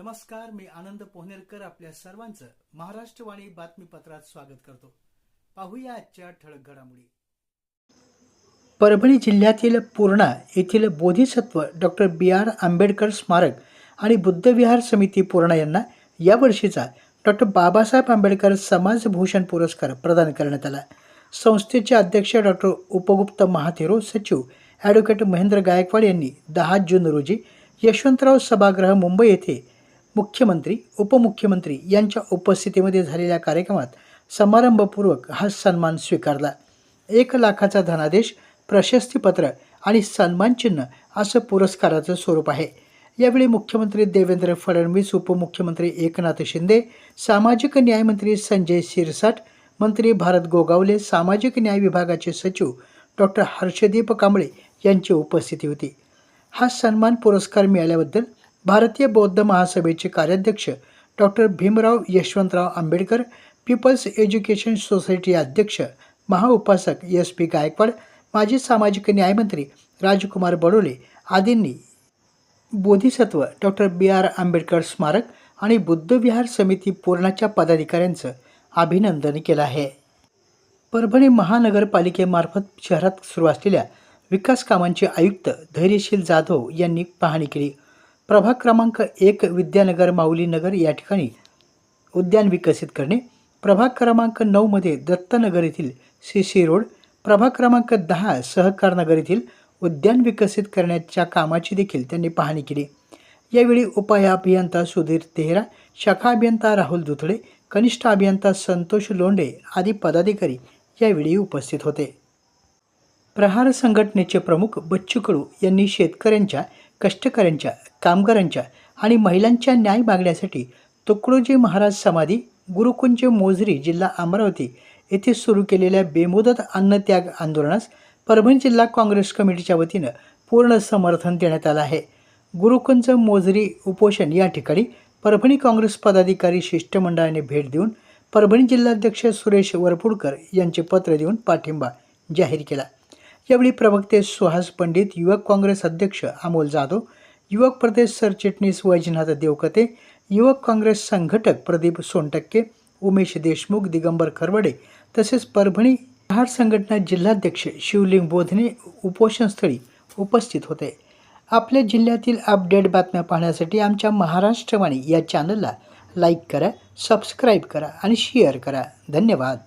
नमस्कार मी आनंद पोहनेरकर आपल्या सर्वांचं महाराष्ट्रवाणी बातमीपत्रात स्वागत करतो. पाहूया आजच्या ठळक घडामोडी. परभणी जिल्ह्यातील पूर्णा येथील बोधिसत्व डॉक्टर बी आर आंबेडकर स्मारक आणि बुद्धविहार समिती पूर्णा यांना यावर्षीचा डॉक्टर बाबासाहेब आंबेडकर समाजभूषण पुरस्कार प्रदान करण्यात आला. संस्थेचे अध्यक्ष डॉक्टर उपगुप्त महाथेरो सचिव ॲडव्होकेट महेंद्र गायकवाड यांनी दहा जून रोजी यशवंतराव सभागृह मुंबई येथे मुख्यमंत्री उपमुख्यमंत्री यांच्या उपस्थितीमध्ये झालेल्या कार्यक्रमात समारंभपूर्वक हा सन्मान स्वीकारला. एक लाखाचा धनादेश प्रशस्तीपत्र आणि सन्मानचिन्ह असं पुरस्काराचं स्वरूप आहे. यावेळी मुख्यमंत्री देवेंद्र फडणवीस उपमुख्यमंत्री एकनाथ शिंदे सामाजिक न्यायमंत्री संजय शिरसाट मंत्री भारत गोगावले सामाजिक न्याय विभागाचे सचिव डॉक्टर हर्षदीप कांबळे यांची उपस्थिती होती. हा सन्मान पुरस्कार मिळाल्याबद्दल भारतीय बौद्ध महासभेचे कार्याध्यक्ष doctor Bhimrao Yashwantrao Ambedkar people's education society अध्यक्ष महाउपासक एस पी गायकवाड माजी सामाजिक न्यायमंत्री राजकुमार बडोले आदींनी बोधिसत्व डॉक्टर बी आर आंबेडकर स्मारक आणि बुद्धविहार समिती पूर्णाच्या पदाधिकाऱ्यांचं अभिनंदन केलं आहे. परभणी महानगरपालिकेमार्फत शहरात सुरू असलेल्या विकास कामांचे आयुक्त धैर्यशील जाधव यांनी पाहणी केली. प्रभाग क्रमांक एक विद्यानगर माऊलीनगर या ठिकाणी उद्यान विकसित करणे. प्रभाग क्रमांक नऊमध्ये दत्तनगर येथील सी सी रोड प्रभाग क्रमांक दहा सहकारनगर येथील उद्यान विकसित करण्याच्या कामाची देखील त्यांनी पाहणी केली. यावेळी उपाय अभियंता सुधीर तेहरा शाखा अभियंता राहुल दुथडे कनिष्ठ अभियंता संतोष लोंढे आदी पदाधिकारी यावेळी उपस्थित होते. प्रहार संघटनेचे प्रमुख बच्चू कडू यांनी शेतकऱ्यांच्या कष्टकऱ्यांच्या कामगारांच्या आणि महिलांच्या न्याय मागण्यासाठी तुकडोजी महाराज समाधी गुरुकुंज मोजरी जिल्हा अमरावती येथे सुरू केलेल्या बेमुदत अन्नत्याग आंदोलनास परभणी जिल्हा काँग्रेस कमिटीच्या वतीनं पूर्ण समर्थन देण्यात आलं आहे. गुरुकुंज मोजरी उपोषण या ठिकाणी परभणी काँग्रेस पदाधिकारी शिष्टमंडळाने भेट देऊन परभणी जिल्हाध्यक्ष सुरेश वरपुडकर यांचे पत्र देऊन पाठिंबा जाहीर केला. यावेळी प्रवक्ते सुहास पंडित युवक काँग्रेस अध्यक्ष अमोल जाधव युवक प्रदेश सरचिटणीस वैजनाथ देवकते युवक काँग्रेस संघटक प्रदीप सोनटक्के उमेश देशमुख दिगंबर खरवडे तसेच परभणी प्रहार संघटना जिल्हाध्यक्ष शिवलिंग बोधने उपोषणस्थळी उपस्थित होते. आपल्या जिल्ह्यातील अपडेट बातम्या पाहण्यासाठी आमच्या महाराष्ट्रवाणी या चॅनलला लाईक करा सबस्क्राईब करा आणि शेअर करा. धन्यवाद.